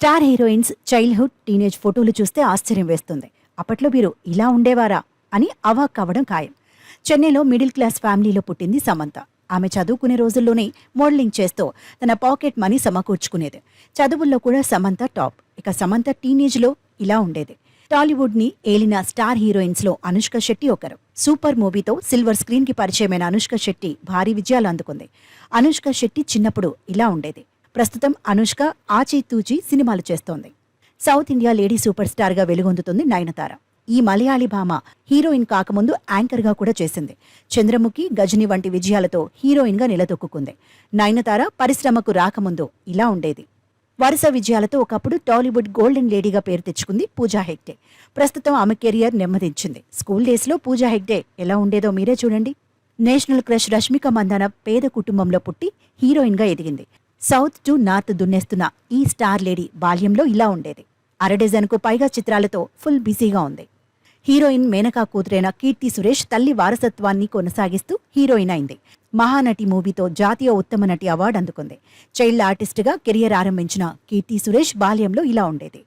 Star heroines childhood teenage ఫోటోలు చూస్తే ఆశ్చర్యం వేస్తుంది. అప్పట్లో మీరు ఇలా ఉండేవారా? అని అవాక్ అవ్వడం ఖాయం. చెన్నైలో మిడిల్ క్లాస్ ఫ్యామిలీలో పుట్టింది సమంత. ఆమె చదువుకునే రోజుల్లోనే మోడలింగ్ చేస్తూ తన పాకెట్ మనీ సమకూర్చుకునేది. చదువుల్లో కూడా సమంత టాప్. ఇక సమంత టీనేజ్లో ఇలా ఉండేది. టాలీవుడ్ని ఏలిన స్టార్ హీరోయిన్స్లో అనుష్క శెట్టి ఒకరు. సూపర్ మూవీతో సిల్వర్ స్క్రీన్కి పరిచయమైన అనుష్క శెట్టి భారీ విజయాలు అందుకుంది. అనుష్క శెట్టి చిన్నప్పుడు ఇలా ఉండేది. ప్రస్తుతం అనుష్క ఆచితూచి సినిమాలు చేస్తోంది. సౌత్ ఇండియా లేడీ సూపర్ స్టార్గా వెలుగొందుతుంది నయనతార. ఈ మలయాళీ భామ హీరోయిన్ కాకముందు యాంకర్గా కూడా చేసింది. చంద్రముఖి గజని వంటి విజయాలతో హీరోయిన్గా నిలదొక్కుంది నయనతార పరిశ్రమకు రాకముందు ఇలా ఉండేది. వరుస విజయాలతో ఒకప్పుడు టాలీవుడ్ గోల్డెన్ లేడీగా పేరు తెచ్చుకుంది పూజా హెగ్డే. ప్రస్తుతం ఆమె కెరియర్ నెమ్మదించింది. స్కూల్ డేస్లో పూజా హెగ్డే ఎలా ఉండేదో మీరే చూడండి. నేషనల్ క్రష్ రష్మిక మందాన పేద కుటుంబంలో పుట్టి హీరోయిన్గా ఎదిగింది. సౌత్ టు నార్త్ దున్నేస్తున్న ఈ స్టార్ లేడీ బాల్యంలో ఇలా ఉండేది. అరడజన్కు పైగా చిత్రాలతో ఫుల్ బిజీగా ఉంది. హీరోయిన్ మేనకా కూతురైన కీర్తి సురేష్ తల్లి వారసత్వాన్ని కొనసాగిస్తూ హీరోయిన్ అయింది. మహానటి మూవీతో జాతీయ ఉత్తమ నటి అవార్డు అందుకుంది. చైల్డ్ ఆర్టిస్టుగా కెరియర్ ఆరంభించిన కీర్తి సురేష్ బాల్యంలో ఇలా ఉండేది.